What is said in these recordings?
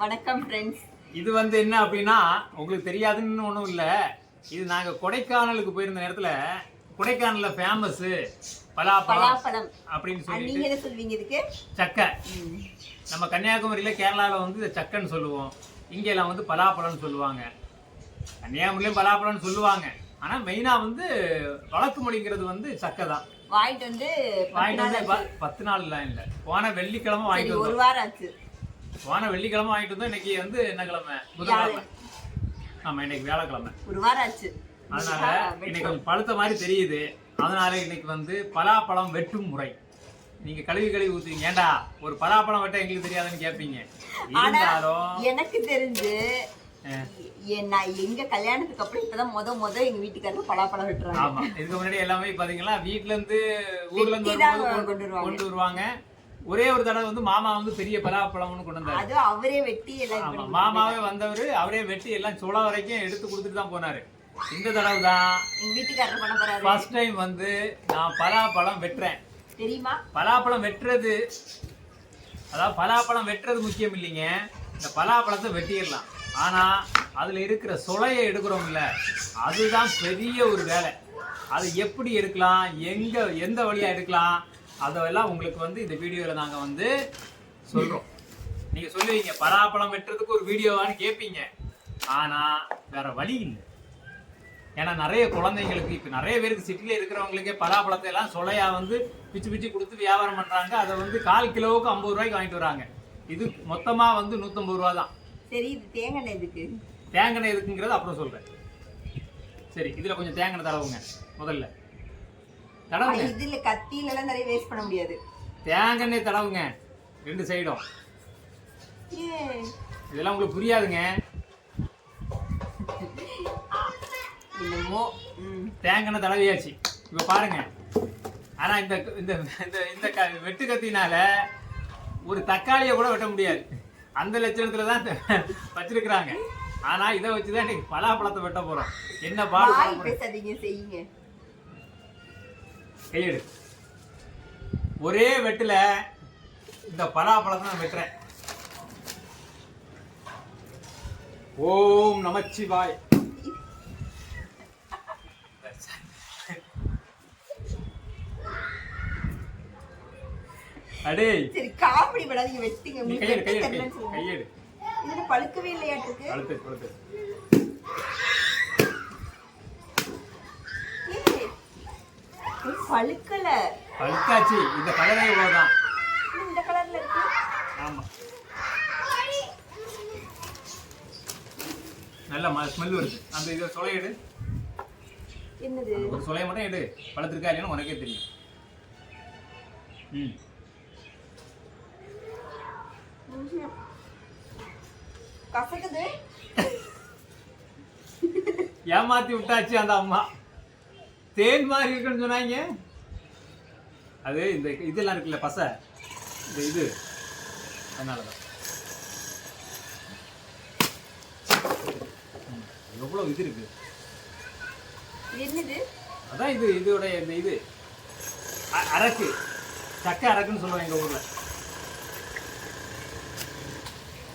வணக்கம் ஃப்ரெண்ட்ஸ் இது வந்து என்ன அப்படின்னா உங்களுக்கு தெரியாதுன்னு ஒன்றும் இல்லை. இது நாங்கள் கொடைக்கானலுக்கு போயிருந்த நேரத்தில் கொடைக்கானலில் ஃபேமஸ் பலாப்பழம் அப்படின்னு என்ன சொல்வீங்க இதுக்கு? சக்கை. நம்ம கன்னியாகுமரியில் கேரளாவில் வந்து இதை சக்கைன்னு சொல்லுவோம். இங்கெல்லாம் வந்து பலாப்பழம்னு சொல்லுவாங்க. கன்னியாகுமரியிலையும் பலாப்பழம்னு சொல்லுவாங்க. ஆனால் மெயினாக வந்து வழக்கு மொழிங்கிறது வந்து சக்கை தான். வாங்கிட்டு வந்து பத்து வாங்கிட்டு நாள் வந்து பத்து நாள்லாம் இல்லை. போன வெள்ளிக்கிழமை வாங்கிட்டு ஒரு வாரம் ஆச்சு. போன வெள்ளிக்கிழமை வாங்கிட்டு வந்தோம் இன்னைக்கு வந்து என்ன கிழமை? புதன்கிழமை. ஆமா இன்னைக்கு வியாழக்கிழமை. ஒரு வாரம் ஆச்சு. அதனால இன்னைக்கு. கொஞ்சம் பழுத்த மாதிரி தெரியுது. அதனால இன்னைக்கு வந்து பலாப்பழம் வெட்டும் முறை. நீங்க கழுவி கழுவி ஊத்துவீங்க. ஏண்டா? ஒரு பலாப்பழம் வெட்ட எங்களுக்கு தெரியாதுன்னு கேட்பீங்க இருந்தாலும் எனக்கு தெரிஞ்சு நான் எங்க கல்யாணத்துக்கு அப்புறம் இப்பதான் முத முத எங்க வீட்டுக்காரர் பலாப்பழம் வெட்டுறாங்க. ஆமா. இதுக்கு முன்னாடி எல்லாமே பாத்தீங்களா? வீட்ல இருந்து ஊர்ல இருந்து கொண்டு வருவாங்க. ஒரே ஒரு தடவை வந்து மாமா வந்து பெரிய பலாப்பழம்னு கொண்டு வந்தாரு. அது அவரே வெட்டி எல்லாம் மாமாவே வந்தவரு அவரே வெட்டி எல்லாம் சுள வரைக்கும் எடுத்து கொடுத்துட்டு தான் போனாரு. இந்த தடவை தான் எங்க வீட்டுக்காரர் பண்ண போறாரு. ஃபர்ஸ்ட் டைம் வந்து நான் பலாப்பழம் வெட்டுறேன். தெரியுமா? பலாப்பழம் வெட்டுறது அதாவது பலாப்பழம் வெட்டுறது முக்கியம் இல்லைங்க. இந்த பலாப்பழத்தை வெட்டிடலாம். ஆனா அதுல இருக்கிற சுளையை எடுக்கிறோம்ல அதுதான் பெரிய ஒரு வேலை. அது எப்படி எடுக்கலாம்? எங்க எந்த வழியா எடுக்கலாம்? அதெல்லாம் உங்களுக்கு வந்து இந்த வீடியோல நாங்க வந்து சொல்றோம். நீங்க சொல்லுவீங்க பலாப்பழம் வெட்டுறதுக்கு ஒரு வீடியோவான்னு கேட்பீங்க ஆனா வேற வழி இல்லை. ஏன்னா நிறைய குழந்தைங்களுக்கு இப்போ நிறைய பேருக்கு சிட்டியில் இருக்கிறவங்களுக்கே பலாப்பழத்தை எல்லாம் சொலையா வந்து பிச்சு பிச்சு கொடுத்து வியாபாரம் பண்ணுறாங்க அதை வந்து கால் கிலோவுக்கு ஐம்பது ரூபாய்க்கு வாங்கிட்டு வராங்க. இது மொத்தமாக வந்து நூற்றம்பது ரூபா தான். சரி இது தேங்காய் எண்ணெய் இதுக்கு தேங்காய் எதுக்குங்கிறது அப்புறம் சொல்கிறேன் சரி இதில் கொஞ்சம் தேங்காய் தடவுங்க முதல்ல. தடவுங்க. இதுல கத்தியில எல்லாம் நிறைய வேஸ்ட் பண்ண முடியாது. தேங்காய் தடவுங்க. ரெண்டு சைடும் இதெல்லாம் உங்களுக்கு புரியாதுங்க. என்னமோ தேங்காய் தடவியாச்சு. இப்போ பாருங்க. ஆனா இந்த இந்த இந்த இந்த வெட்டு கத்தினால ஒரு தக்காளியை கூட வெட்ட முடியாது. அந்த லட்சணத்துல தான் வச்சிருக்கிறாங்க. ஆனா இதை வச்சுதான் இன்னைக்கு பலாப்பழத்தை வெட்ட போறோம். என்ன பேசாதீங்க செய்யுங்க. கையெடு. ஒரே வெட்டுல இந்த பலாப்பழத்தை நான் வெட்டுறேன். ஓம் நமச்சிவாய். அடே சரி காமெடி படாதீங்க வெட்டிங்க. கையெடு கையெடு. கையெடு. இதுல பழுக்கவே இல்லையாட்டுக்கு? அழுத்து அழுத்து ஏய், இது பழுக்கல. பழுத்தாச்சு இந்த கலரே இவ்வளவுதான். இந்த கலர்ல இருக்கு. ஆமா. நல்ல ஸ்மெல் வருது. அந்த இதை சொலை எடு. என்னது? ஒரு சொலையை மட்டும் எடு. பழுத்திருக்கா இல்லைன்னு உனக்கே தெரியும். ம். கசக்குது. ஏமாத்தி விட்டாச்சு அந்த அம்மா. தேன் மாதிரி இருக்குன்னு சொன்னாங்க. அது இந்த இதெல்லாம் இருக்குல்ல பசை? இந்த இது. அதனாலதான். ம், எவ்வளவு இது இருக்கு? என்னது? அதான் இது இதோட இந்த இது. அரக்கு. சக்கை அரக்குன்னு சொல்லுவாங்க எங்கள் ஊரில்.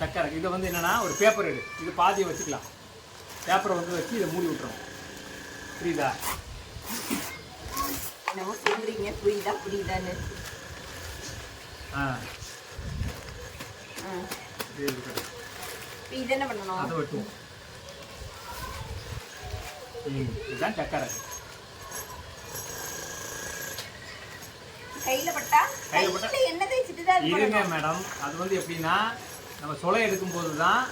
சக்கை அரக்கு. இதை வந்து என்னன்னா ஒரு பேப்பர் எடு. இது பாதியை வச்சுக்கலாம். பேப்பரை வந்து வச்சு இதை மூடி விட்டுறோம் புரியுதா? என்னமோ சொல்றீங்க புரியுதா? புரியுதான்னு? ஆ. ஆ. இது என்ன பண்ணணும்? அதை வெட்டுவோம். இதுதான் சக்கை அரக்கு கையில பட்டா? கையில பட்டா? என்ன தேய்ச்சிட்டு தான் இருங்க மேடம் அது வந்து எப்படின்னா நம்ம சொலை எடுக்கும்போது தான்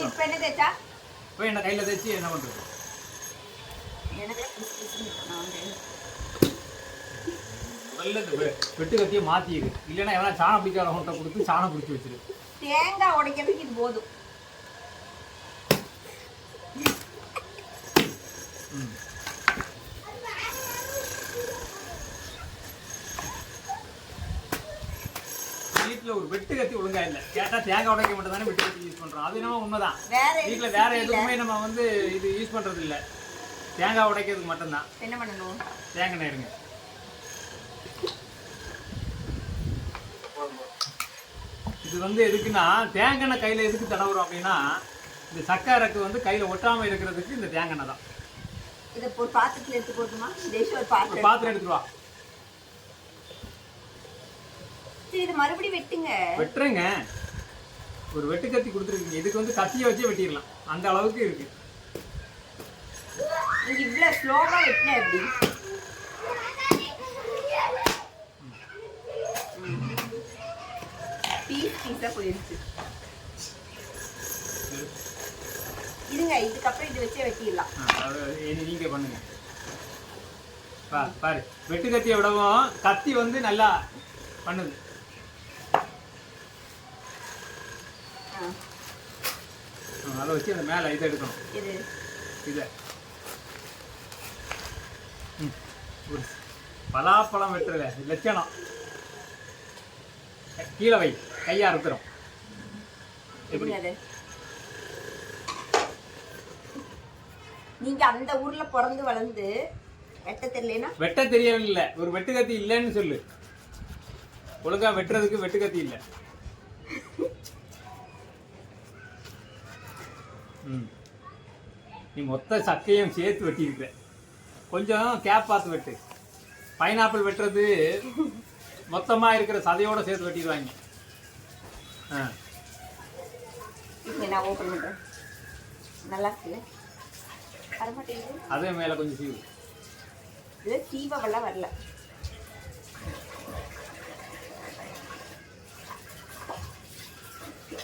இப்ப என்ன தேய்ச்சா? இப்போ என்ன கையில் தேய்ச்சி என்ன பண்ணுறது எனக்கு பிசு பிசுன்னு இருக்கு. நான் வந்து முதல்ல இந்த வெ- வெட்டு கத்தியை மாற்றிடு இல்லைன்னா எவனா சாணம் பிடிக்காதவங்கள்ட்ட கொடுத்து சாணம் பிடிச்சி வச்சிரு. தேங்காய் உடைக்கிறதுக்கு இது போதும். வீட்டில் ஒரு வெட்டு கத்தி ஒழுங்கா இல்லை. கேட்டால் தேங்காய் உடைக்க மட்டும் தானே வெட்டு கத்தி யூஸ் பண்ணுறோம் அது என்னமோ உண்மைதான். வீட்டில் வேற. எதுவுமே நம்ம வந்து இது யூஸ் பண்ணுறது இல்லை தேங்காய் உடைக்கிறதுக்கு மட்டும்தான். என்ன பண்ணணும்? தேங்காய் எடுங்க. இது வந்து எதுக்குன்னா தேங்காய் கையில் எதுக்கு தடவுறோம் அப்படின்னா இந்த சக்கரைக்கு வந்து கையில் ஒட்டாமல் இருக்கிறதுக்கு இந்த தேங்காய் தான். இதை ஒரு பாத்திரத்துல எடுத்து போட்டுமா? பாத்திரம். பாத்திரம் எடுத்துட்டு வா. சரி இது மறுபடியும் வெட்டுங்க. வெட்டுறேங்க. ஒரு வெட்டு கத்தி கொடுத்துருக்கீங்க. இதுக்கு வந்து கத்தியை வச்சே வெட்டிடலாம். அந்த அளவுக்கு இருக்கு. நீங்க இவ்வளவு ஸ்லோவா வெட்டினா எப்படி? பீஸ் பீஸா போயிடுச்சு இருங்க இதுக்கப்புறம் இது வச்சே வெட்டிடலாம். நீங்க பண்ணுங்க. பாரு வெட்டு கத்தியை விடவும் கத்தி வந்து நல்லா பண்ணுது. அதை வச்சு அந்த மேலே இதை எடுக்கணும். இது. ஒரு பலாப்பழம் வெட்டுறத லட்சணம். கீழே வை கையை அறுத்துரும். எப்படி? அது நீங்க அந்த ஊர்ல பிறந்து வளர்ந்து வெட்ட தெரியலனா வெட்ட தெரியவில்லை ஒரு வெட்டு கத்தி இல்லைன்னு சொல்லு. ஒழுங்கா வெட்டுறதுக்கு வெட்டு கத்தி இல்லை நீ மொத்த சக்கையும் சேர்த்து வெட்டியிருக்க. கொஞ்சம் கேப் பார்த்து வெட்டு. பைனாப்பிள் வெட்டுறது மொத்தமாக இருக்கிற சதையோட சேர்த்து வெட்டிடுவாங்க. ஆ. நான் ஓபன் பண்றேன். நல்லா இருக்குல்ல அதே மேலே கொஞ்சம் சீவு. இது தீபவெல்லாம் வரல.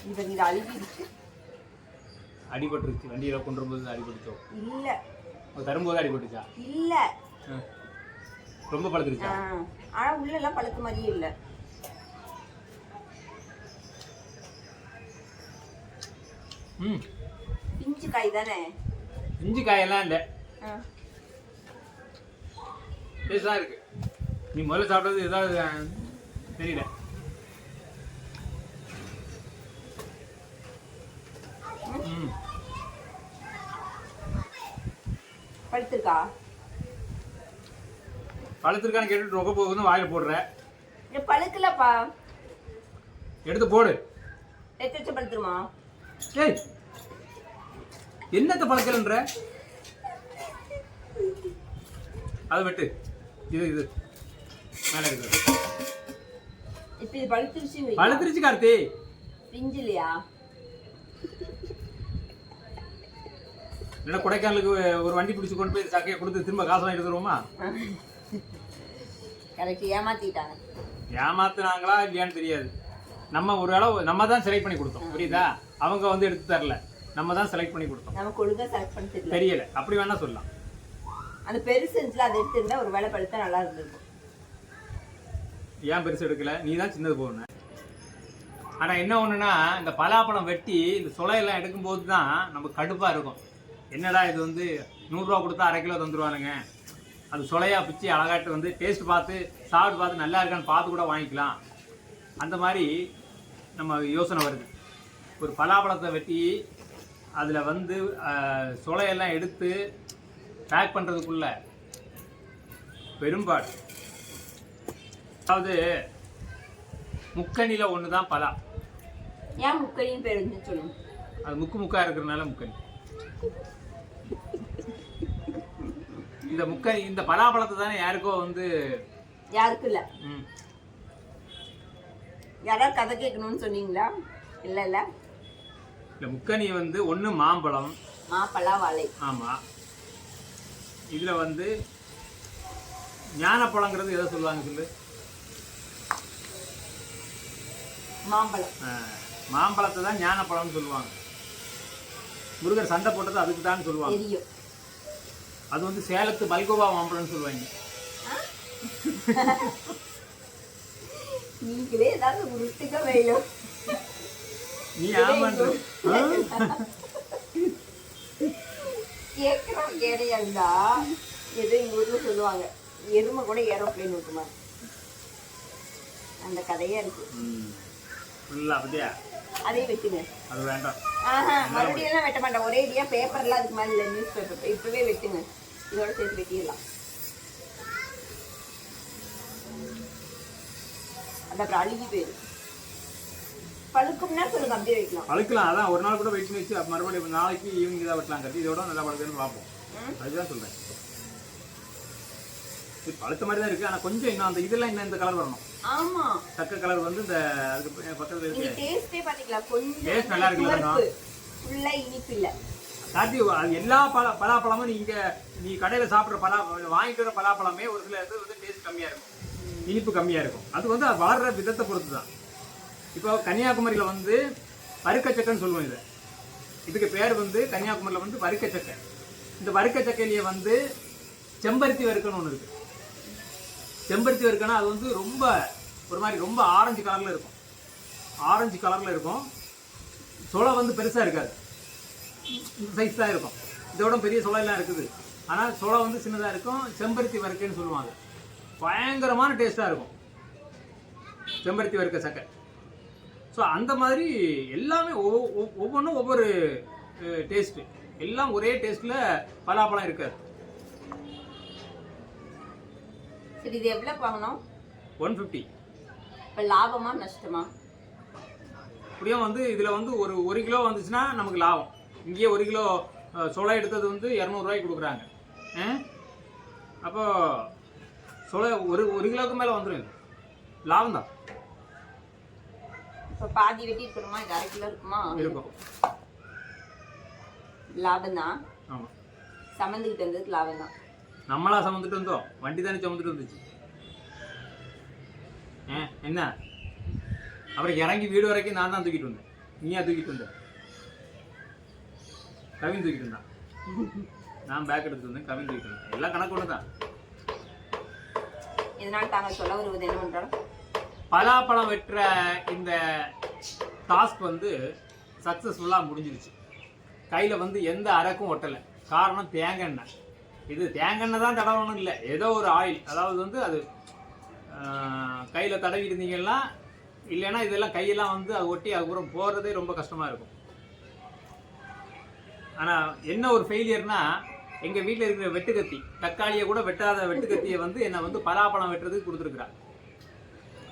இது இங்க அழுகிடுச்சு. அடிபட்டுருச்சு. வண்டியில் கொண்டு வரும்போது அடிபட்டுச்சோ? இல்ல. தரும்போது அடிபட்டுச்சா? இல்ல. ஆ. ரொம்ப பழுத்துருச்சா? ஆனா உள்ள எல்லாம் பழுத்த மாதிரியே இல்ல. ம். பிஞ்சு காய் தானே? இஞ்சி காயெல்லாம் இல்லை. டேஸ்டாக இருக்கு. நீ முதல்ல சாப்பிட்டது ஏதாவது தெரியல. பழுத்திருக்கா பழுத்திருக்கான்னு கேட்டுட்டு ரொம்ப போகுதுன்னு வாயில் போடுற. பழுக்கலப்பா எடுத்து போடு. வச்சு பழுத்துருமா ஏய் என்னத்த பழக்கலன்ற அதை வெட்டு. இது இது. மேலே இருக்கு இப்ப இது பழுத்துருச்சு. பழுத்துருச்சு கார்த்தி. பிஞ்சு இல்லைன்னா கொடைக்கானலுக்கு ஒரு வண்டி பிடிச்சி கொண்டு போய் சக்கையை கொடுத்து திரும்ப காசு வாங்கிட்டு வருவோமா? கரெக்ட் ஏமாத்திட்டாங்க. ஏமாத்துனாங்களா இல்லையான்னு தெரியாது. நம்ம ஒரு அளவு நம்ம தான் செலக்ட் பண்ணி கொடுத்தோம் புரியுதா? அவங்க வந்து எடுத்து தரல. நம்ம தான் செலக்ட் பண்ணி கொடுத்தோம். நமக்கு ஒழுங்கா செலக்ட் பண்ண தெரியல. அப்படி வேணா சொல்லலாம். அந்த பெருசு இருந்துச்சுல அதை எடுத்திருந்தா ஒரு வேலை பழுத்தா நல்லா இருந்திருக்கும். ஏன் பெருசு எடுக்கல? நீ தான் சின்னது போகணும் ஆனா என்ன ஒண்ணுன்னா இந்த பலாப்பழம் வெட்டி இந்த சுளையெல்லாம் எடுக்கும்போது தான் நமக்கு கடுப்பா இருக்கும். என்னடா இது வந்து நூறுரூவா கொடுத்தா அரை கிலோ தந்துருவானுங்க? அது சுளையா பிச்சு அழகாட்டு வந்து டேஸ்ட் பார்த்து சாப்பிட்டு பார்த்து நல்லா இருக்கான்னு பார்த்து கூட வாங்கிக்கலாம். அந்த மாதிரி நம்ம யோசனை வருது. ஒரு பலாப்பழத்தை வெட்டி அதில் வந்து ஆஹ், சுளையெல்லாம் எடுத்து பேக் பண்ணுறதுக்குள்ள பெரும்பாடு. அதாவது முக்கணியில் ஒன்று தான் பலா. ஏன் முக்கணின்னு பேர் இருந்துச்சு சொல்லுங்க. அது முக்கு முக்கா இருக்கிறதுனால முக்கணி. இந்த முக்கணி இந்த பலாப்பழத்தை தானே யாருக்கோ வந்து யாருக்கும் இல்ல யாராவது கதை கேட்கணும்னு சொன்னீங்களா? இல்ல இல்ல. இந்த முக்கணி வந்து ஒன்று மாம்பழம். மாப்பழா வாழை ஆமாம் இதில் வந்து ஞானப்பழங்கிறது எதை சொல்லுவாங்க சொல்லு. மாம்பழம். மாம்பழத்தை தான் ஞானப்பழம்னு சொல்லுவாங்க. முருகர் சண்டை போட்டது அதுக்கு தான் சொல்லுவாங்க. தெரியும். அது வந்து சேலத்து மல்கோவா மாம்பழம்னு சொல்லுவாங்க. நீங்களே ஏதாவது உருட்டுக்க வேணும். நீ ஆமான்ற. கேட்குறோம் கேடையா இருந்தா ஏதோ எங்க ஊர்ல சொல்லுவாங்க. எருமை கூட ஏரோப்ளேன் விட்டுமா அந்த கதையா இருக்கு. ஃபுல்லாக பத்தியா அதே வெட்டுங்க அது வேண்டாம். ஆஹா மறுபடியும் எல்லாம் வெட்ட மாட்டேன். ஒரே இடியா பேப்பர்லாம் அதுக்கு மேல இல்லை நியூஸ் பேப்பர் இப்பவே வெட்டுங்க. இதோட சேர்த்து வெட்டிடலாம். அந்த அப்புறம் அழுகி போயிடும். பழுக்கும்னா சொல்லுங்க அப்படியே வைக்கலாம் பழுக்கலாம். அதான் ஒரு நாள் கூட வெயிட் வச்சு மறுபடியும் நாளைக்கு ஈவினிங் தான் வெட்டலாம் கட்டி இதோட நல்லா பழுக்குன்னு பார்ப்போம். அதுதான் சொல்றேன். பழுத்த மாதிரி தான் இருக்கு. ஆனா கொஞ்சம் இன்னும் அந்த இதெல்லாம் இன்னும் இந்த கலர் வரணும். ஆமா. சக்க கலர் வந்து இந்த அதுக்கு பக்கத்துல இருக்கு. டேஸ்டே பாத்தீங்களா? கொஞ்சம் Taste நல்லா இருக்குல்ல? ஃபுல்லா இனிப்பு இல்ல. அது எல்லா பழ பலாப்பழமும் நீங்க நீ கடையில சாப்பிடுற பலா வாங்கிட்டு வர பலாப்பழமே ஒரு சில இது வந்து டேஸ்ட் கம்மியா இருக்கும். இனிப்பு கம்மியா இருக்கும். அது வந்து வளர்ற விதத்தை பொறுத்து தான் இப்போ கன்னியாகுமரியில வந்து வறுக்கச்சக்கைன்னு சொல்லுவோம் இதை. இதுக்கு பேர் வந்து கன்னியாகுமரியில வந்து வறுக்கச்சக்கை இந்த வறுக்கச்சக்கையிலேயே வந்து செம்பருத்தி வறுக்கன்னு ஒன்று இருக்கு. செம்பருத்தி வறுக்கன்னா அது வந்து ரொம்ப ஒரு மாதிரி ரொம்ப ஆரஞ்சு கலரில் இருக்கும். ஆரஞ்சு கலரில் இருக்கும். சுளை வந்து பெருசாக இருக்காது. சைஸ் தான் இருக்கும். இதோட பெரிய சுளையெல்லாம் இருக்குது. ஆனால் சுளை வந்து சின்னதாக இருக்கும். செம்பருத்தி வறுக்கைன்னு சொல்லுவாங்க. பயங்கரமான டேஸ்ட்டாக இருக்கும். செம்பருத்தி வறுக்க சக்கை. ஸோ அந்த மாதிரி எல்லாமே ஒவ்வொ- ஒவ்வொன்றும் ஒவ்வொரு டேஸ்ட்டு எல்லாம் ஒரே டேஸ்ட்டில் பலாப்பழம் இருக்காது. சரி இது எவ்வளவு வாங்கணும்? ஒன் ஃபிஃப்டி இப்ப லாபமா நஷ்டமா? இப்படியும் வந்து இதில் வந்து ஒரு ஒரு கிலோ வந்துச்சுன்னா நமக்கு லாபம். இங்கேயே ஒரு கிலோ சுளை எடுத்தது வந்து இரநூறுவாய்க்கு கொடுக்குறாங்க. அப்போ சுளை ஒரு ஒரு கிலோவுக்கு மேலே வந்துடும் லாபம் தான் இப்ப பாதி வெட்டி இருக்கணுமா இது அரை கிலோ இருக்குமா? இருக்கும். லாபம் தான் ஆமாம் சமந்துகிட்டு வந்ததுக்கு லாபம் தான் நம்மளா சுமந்துட்டு வந்தோம். வண்டி தானே சுமந்துட்டு வந்துச்சு. ஏ என்ன? அப்புறம் இறங்கி வீடு வரைக்கும் நான் தான் தூக்கிட்டு வந்தேன். நீயா தூக்கிட்டு வந்த? கவின் தூக்கிட்டு வந்தான். நான் பேக் எடுத்து வந்தேன். கவின் தூக்கிட்டு எல்லாம் கணக்கு ஒன்று தான் இதனால் தாங்கள் சொல்ல வருவது என்னவென்றால் பலாப்பழம் வெட்டுற இந்த டாஸ்க் வந்து சக்ஸஸ்ஃபுல்லாக முடிஞ்சிருச்சு. கையில் வந்து எந்த அரக்கும் ஒட்டலை. காரணம் தேங்காய் எண்ணெய். இது தேங்காய் தான் தடவணும் இல்லை. ஏதோ ஒரு ஆயில் அதாவது வந்து அது கையில் தடவி இருந்தீங்கன்னா இல்லைன்னா இதெல்லாம் கையெல்லாம் வந்து அது ஒட்டி அதுக்கப்புறம் போகிறதே ரொம்ப கஷ்டமாக இருக்கும். ஆனால் என்ன ஒரு ஃபெயிலியர்னா எங்கள் வீட்டில் இருக்கிற வெட்டுக்கத்தி தக்காளியை கூட வெட்டாத வெட்டுக்கத்தியை வந்து என்னை வந்து பலாப்பழம் வெட்டுறதுக்கு கொடுத்துருக்குறா.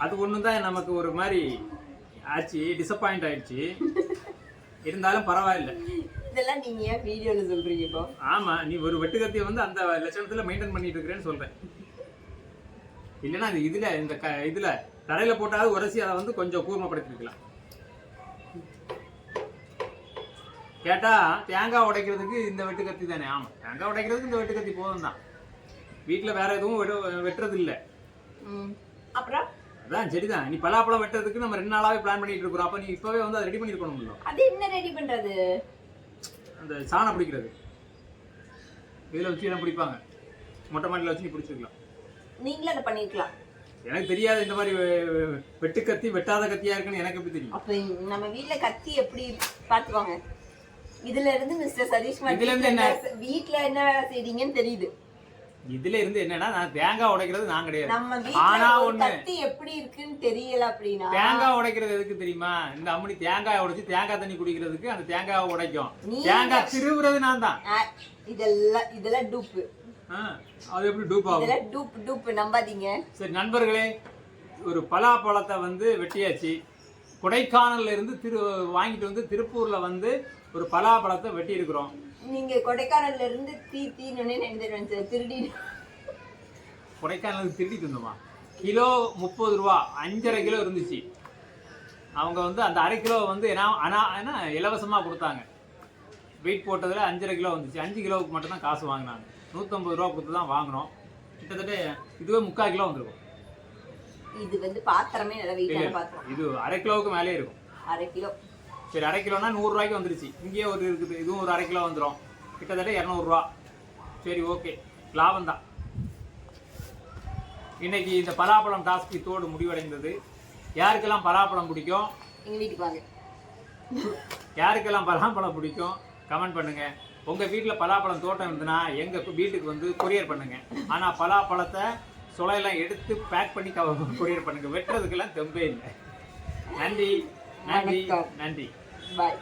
அது ஒன்று தான் நமக்கு ஒரு மாதிரி ஆச்சு டிசப்பாயிண்ட் ஆயிடுச்சு. இருந்தாலும் பரவாயில்ல. இதெல்லாம் நீங்க ஏன் வீடியோல சொல்றீங்க இப்போ? ஆமா நீ ஒரு வெட்டுக்கத்தியை வந்து அந்த லட்சணத்துல மெயின்டைன் பண்ணிட்டு இருக்கிறேன்னு சொல்றேன். இல்லைன்னா அது இதுல இந்த க இதுல தரையில போட்டாவது உரசி அதை வந்து கொஞ்சம் கூர்மைப்படுத்திருக்கலாம். கேட்டா தேங்காய் உடைக்கிறதுக்கு இந்த வெட்டுக்கத்தி தானே? ஆமா தேங்காய் உடைக்கிறதுக்கு இந்த வெட்டுக்கத்தி போதும் தான் வீட்டுல வேற எதுவும் வெட்டு- வெட்டுறது இல்லை. அப்புறம்? அதான் சரிதான். நீ பலாப்பழம் வெட்டுறதுக்கு நம்ம ரெண்டு நாளாவே பிளான் பண்ணிட்டு இருக்கிறோம். அப்ப நீ இப்பவே வந்து அதை ரெடி பண்ணிருக்கணும்ல. அது என்ன ரெடி பண்றது? அந்த சாணம் பிடிக்கிறது. இதுல வச்சு என்ன பிடிப்பாங்க? மொட்டை மாடியில் வச்சு நீ பிடிச்சிருக்கலாம். நீங்களே அதை பண்ணிருக்கலாம். எனக்கு தெரியாது இந்த மாதிரி வெட்டு கத்தி வெட்டாத கத்தியா இருக்குன்னு எனக்கு எப்படி தெரியும்? அப்ப நம்ம வீட்ல கத்தி எப்படி பாத்துவாங்க இதுல இருந்து மிஸ்டர் சதீஷ் இதுல இருந்து என்ன? வீட்ல என்ன வேலை செய்றீங்கன்னு தெரியுது. இதுல இருந்து என்னன்னா நான் தேங்காய் உடைக்கிறது நான் கிடையாது. ஆனா ஒண்ணு எப்படி இருக்குன்னு தெரியல அப்படின்னா தேங்காய் உடைக்கிறது எதுக்கு தெரியுமா? இந்த அம்மனி தேங்காய் உடைச்சு தேங்காய் தண்ணி குடிக்கிறதுக்கு அந்த தேங்காய் உடைக்கும். தேங்காய் திருவுறது நான் தான். இதெல்லாம் இதெல்லாம் டூப்பு. அது எப்படி டூப் ஆகும்? டூப் டூப் நம்பாதீங்க. சரி நண்பர்களே ஒரு பலாப்பழத்தை வந்து வெட்டியாச்சு. கொடைக்கானல்ல இருந்து திரு வாங்கிட்டு வந்து திருப்பூர்ல வந்து ஒரு பலாப்பழத்தை வெட்டி இருக்கிறோம் நீங்க கொடைக்கானல்ல இருந்து தீ தீன்னு நினைச்சிருவேன் திருடி கொடைக்கானலுக்கு திருடிட்டு வந்தோமா கிலோ முப்பது ரூபா அஞ்சரை கிலோ இருந்துச்சு. அவங்க வந்து அந்த அரை கிலோ வந்து என்ன ஆனா என்ன இலவசமா கொடுத்தாங்க. வெயிட் போட்டதுல அஞ்சரை கிலோ வந்துச்சு. அஞ்சு கிலோவுக்கு மட்டும் தான் காசு வாங்கினாங்க. நூற்றம்பது ரூபா கொடுத்து தான் வாங்கினோம் கிட்டத்தட்ட இதுவே முக்கால் கிலோ வந்திருக்கும். இது வந்து பாத்திரமே நல்ல வெயிட்டான பாத்திரம். இது அரை கிலோவுக்கு மேலே இருக்கும். அரை கிலோ. சரி அரை கிலோனா நூறுரூவாய்க்கு வந்துருச்சு. இங்கேயே ஒரு இருக்குது இதுவும் ஒரு அரை கிலோ வந்துடும் கிட்டத்தட்ட இரநூறுவா. சரி ஓகே. லாபம் தான் இன்னைக்கு இந்த பலாப்பழம் டாஸ்க் இதோடு முடிவடைந்தது. யாருக்கெல்லாம் பலாப்பழம் பிடிக்கும்? வீட்டுக்கு யாருக்கெல்லாம் பலாப்பழம் பிடிக்கும்? கமெண்ட் பண்ணுங்க. உங்க வீட்டில் பலாப்பழம் தோட்டம் இருந்ததுன்னா எங்க வீட்டுக்கு வந்து கொரியர் பண்ணுங்க. ஆனா பலாப்பழத்தை சுளையெல்லாம் எடுத்து பேக் பண்ணி கொரியர் பண்ணுங்க. வெட்டுறதுக்கெல்லாம் தெம்பே இல்லை. நன்றி. நன்றி. நன்றி. பாய்